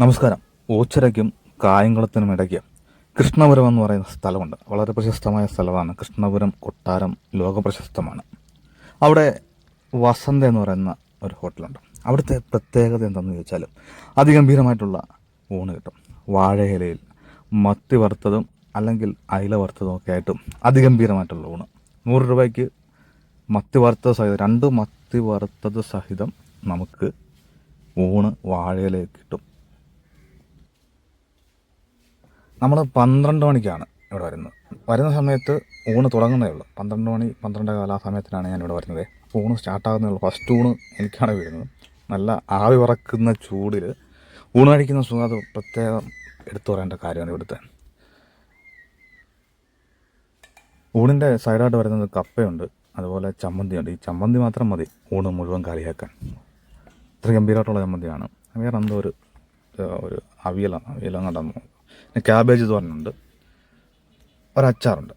നമസ്കാരം. ഓച്ചിറയ്ക്കും കായംകുളത്തിനും ഇടയ്ക്ക് കൃഷ്ണപുരം എന്ന് പറയുന്ന സ്ഥലമുണ്ട്. വളരെ പ്രശസ്തമായ സ്ഥലമാണ്. കൃഷ്ണപുരം കൊട്ടാരം ലോകപ്രശസ്തമാണ്. അവിടെ വസന്ത എന്ന് പറയുന്ന ഒരു ഹോട്ടലുണ്ട്. അവിടുത്തെ പ്രത്യേകത എന്താണെന്ന് ചോദിച്ചാൽ അതിഗംഭീരമായിട്ടുള്ള ഊണ് കിട്ടും. വാഴയിലയിൽ മത്തി വറുത്തതും അല്ലെങ്കിൽ അയില വറുത്തതും ഒക്കെ ആയിട്ടും അതിഗംഭീരമായിട്ടുള്ള ഊണ്. നൂറ് രൂപയ്ക്ക് മത്തി വറുത്തത് സഹിതം രണ്ട് മത്തി വറുത്തത് സഹിതം നമുക്ക് ഊണ് വാഴയിലേക്ക് കിട്ടും. നമ്മൾ പന്ത്രണ്ട് മണിക്കാണ് ഇവിടെ വരുന്നത്. വരുന്ന സമയത്ത് ഊണ് തുടങ്ങുന്നേ ഉള്ളൂ. പന്ത്രണ്ട് മണി പന്ത്രണ്ട് കാല സമയത്തിനാണ് ഞാൻ ഇവിടെ വരുന്നത്. അപ്പോൾ ഊണ് സ്റ്റാർട്ടാകുന്നേ ഉള്ളൂ. ഫസ്റ്റ് ഊണ് എനിക്കാണ് വരുന്നത്. നല്ല ആവി പറക്കുന്ന ചൂടിൽ ഊണ് കഴിക്കുന്ന സുഖം പ്രത്യേകം എടുത്തു പറയേണ്ട കാര്യമാണ് ഇവിടുത്തെ. ഊണിന്റെ സൈഡായിട്ട് വരുന്നത് കപ്പയുണ്ട്. അതുപോലെ ചമ്മന്തിയുണ്ട്. ഈ ചമ്മന്തി മാത്രം മതി ഊണ് മുഴുവൻ കറിയാക്കാൻ. ഇത്ര ഗംഭീരമായിട്ടുള്ള ചമ്മന്തിയാണ്. വേറെ എന്തോ ഒരു ഒരു അവിയലാണ്. പിന്നെ ക്യാബേജ് തോരനുണ്ട് ഒരച്ചാറുണ്ട്.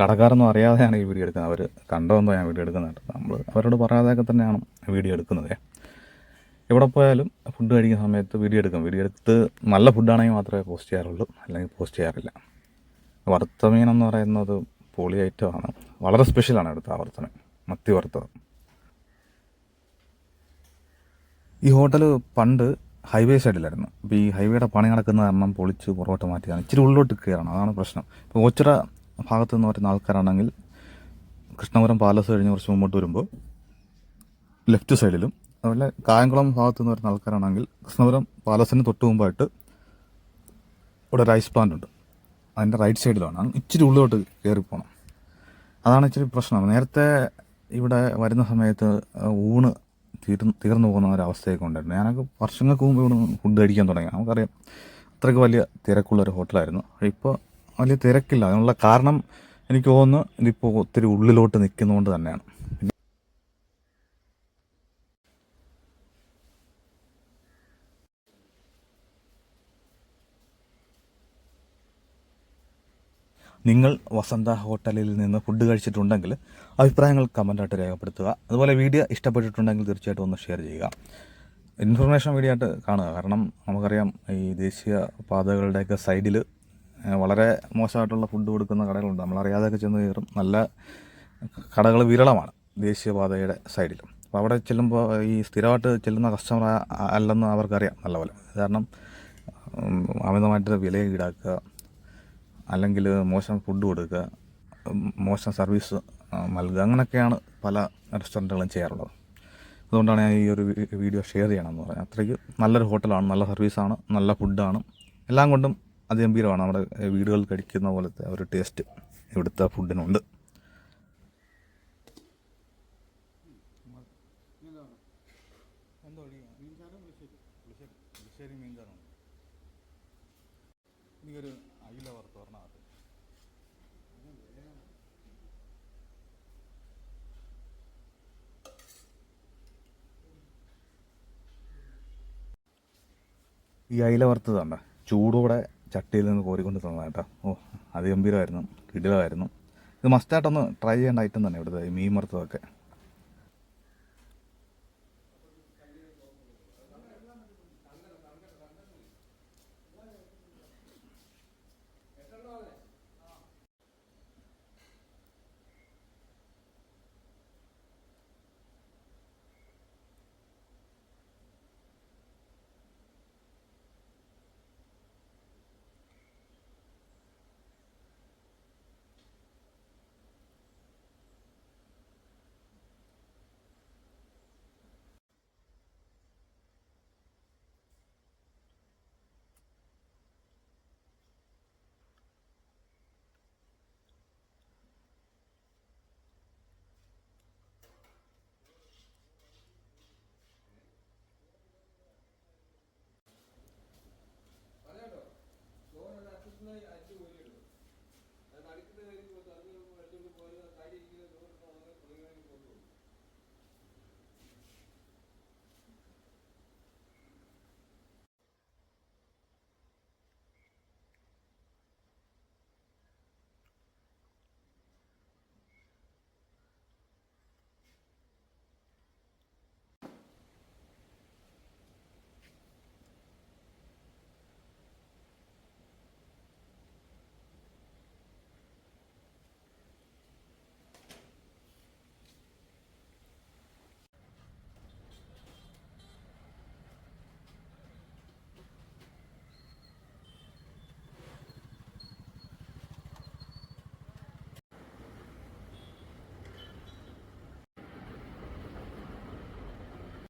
കടക്കാരൊന്നും അറിയാതെയാണ് ഈ വീഡിയോ എടുക്കുന്നത്. അവർ കണ്ടോന്നോ ഞാൻ വീഡിയോ എടുക്കുന്നത് നമ്മൾ അവരോട് പറയാതെയൊക്കെ തന്നെയാണ് വീഡിയോ എടുക്കുന്നത്. എവിടെ പോയാലും ഫുഡ് കഴിക്കുന്ന സമയത്ത് വീഡിയോ എടുക്കും. വീഡിയോ എടുത്ത് നല്ല ഫുഡാണെങ്കിൽ മാത്രമേ പോസ്റ്റ് ചെയ്യാറുള്ളൂ. അല്ലെങ്കിൽ പോസ്റ്റ് ചെയ്യാറില്ല. വറുത്ത എന്ന് പറയുന്നത് പൊളി ഐറ്റമാണ് വളരെ സ്പെഷ്യലാണ് എടുത്ത ആ വറുത്ത മീൻ മത്തി വറുത്തത്. ഈ ഹോട്ടൽ പണ്ട് ഹൈവേ സൈഡിലായിരുന്നു. അപ്പോൾ ഈ ഹൈവേയുടെ പണി നടക്കുന്ന കാരണം പൊളിച്ച് പുറകോട്ട് മാറ്റിയാണ് ഇച്ചിരി ഉള്ളിലോട്ട് കയറണം. അതാണ് പ്രശ്നം. ഇപ്പോൾ ഓച്ചിറ ഭാഗത്ത് നിന്ന് പറ്റുന്ന ആൾക്കാരാണെങ്കിൽ കൃഷ്ണപുരം പാലസ് കഴിഞ്ഞ് കുറച്ച് മുമ്പോട്ട് വരുമ്പോൾ ലെഫ്റ്റ് സൈഡിലും അതുപോലെ കായംകുളം ഭാഗത്ത് നിന്ന് വരുന്ന ആൾക്കാരാണെങ്കിൽ കൃഷ്ണപുരം പാലസിന് തൊട്ട് മുമ്പായിട്ട് ഇവിടെ ഒരു ഐസ് പ്ലാന്റ് ഉണ്ട്. അതിന്റെ റൈറ്റ് സൈഡിലാണ്. ഇച്ചിരി ഉള്ളിലോട്ട് കയറി പോകണം. അതാണ് ഇച്ചിരി പ്രശ്നം. നേരത്തെ ഇവിടെ വരുന്ന സമയത്ത് ഊണ് തീർന്ന് തീർന്നു പോകുന്ന ഒരവസ്ഥയൊക്കെ ഉണ്ടായിരുന്നു. ഞാനൊക്കെ വർഷങ്ങൾക്ക് മുമ്പ് ഇവിടെ ഫുഡ് കഴിക്കാൻ തുടങ്ങി. നമുക്കറിയാം അത്രയ്ക്ക് വലിയ തിരക്കുള്ള ഒരു ഹോട്ടലായിരുന്നു. ഇപ്പോൾ വലിയ തിരക്കില്ല. അതിനുള്ള കാരണം എനിക്ക് തോന്നുന്നു ഇതിപ്പോൾ ഒത്തിരി ഉള്ളിലോട്ട് നിൽക്കുന്നതുകൊണ്ട് തന്നെയാണ്. നിങ്ങൾ വസന്ത ഹോട്ടലിൽ നിന്ന് ഫുഡ് കഴിച്ചിട്ടുണ്ടെങ്കിൽ അഭിപ്രായങ്ങൾ കമന്റായിട്ട് രേഖപ്പെടുത്തുക. അതുപോലെ വീഡിയോ ഇഷ്ടപ്പെട്ടിട്ടുണ്ടെങ്കിൽ തീർച്ചയായിട്ടും ഒന്ന് ഷെയർ ചെയ്യുക. ഇൻഫർമേഷൻ വീഡിയോ ആയിട്ട് കാണുക. കാരണം നമുക്കറിയാം ഈ ദേശീയ പാതകളുടെയൊക്കെ സൈഡിൽ വളരെ മോശമായിട്ടുള്ള ഫുഡ് കൊടുക്കുന്ന കടകളുണ്ട്. നമ്മളറിയാതെയൊക്കെ ചെന്ന് കയറും. നല്ല കടകൾ വിരളമാണ് ദേശീയപാതയുടെ സൈഡിൽ അപ്പോൾ അവിടെ ചെല്ലുമ്പോൾ ഈ സ്ഥിരമായിട്ട് ചെല്ലുന്ന കസ്റ്റമർ അല്ലെന്ന് അവർക്കറിയാം നല്ലപോലെ. കാരണം അമിതമായിട്ട് വില ഈടാക്കുക അല്ലെങ്കിൽ മോശം ഫുഡ് കൊടുക്കുക മോശം സർവീസ് നൽകുക അങ്ങനെയൊക്കെയാണ് പല റെസ്റ്റോറന്റുകളും ചെയ്യാറുള്ളത്. അതുകൊണ്ടാണ് ഞാൻ ഈ ഒരു വീഡിയോ ഷെയർ ചെയ്യണമെന്ന് പറഞ്ഞത്. അത്രയ്ക്ക് നല്ലൊരു ഹോട്ടലാണ് നല്ല സർവീസാണ് നല്ല ഫുഡാണ് എല്ലാം കൊണ്ടും അതിഗംഭീരമാണ്. നമ്മുടെ വീടുകളിൽ കഴിക്കുന്ന പോലത്തെ ഒരു ടേസ്റ്റ് ഇവിടുത്തെ ഫുഡിനുണ്ട് എനിക്കൊരു അയില വറുത്ത് പറഞ്ഞാൽ ഈ അയില വറുത്തതാണ് ചൂടോടെ ചട്ടിയിൽ നിന്ന് കോരിക്കൊണ്ട് തന്നതാണ് കേട്ടോ. ഓ അതിഗംഭീരമായിരുന്നു കിടിലമായിരുന്നു. ഇത് മസ്റ്റായിട്ടൊന്ന് ട്രൈ ചെയ്യേണ്ട ഐറ്റം തന്നെ ഇവിടുത്തെ മീൻ വറുത്തതൊക്കെ.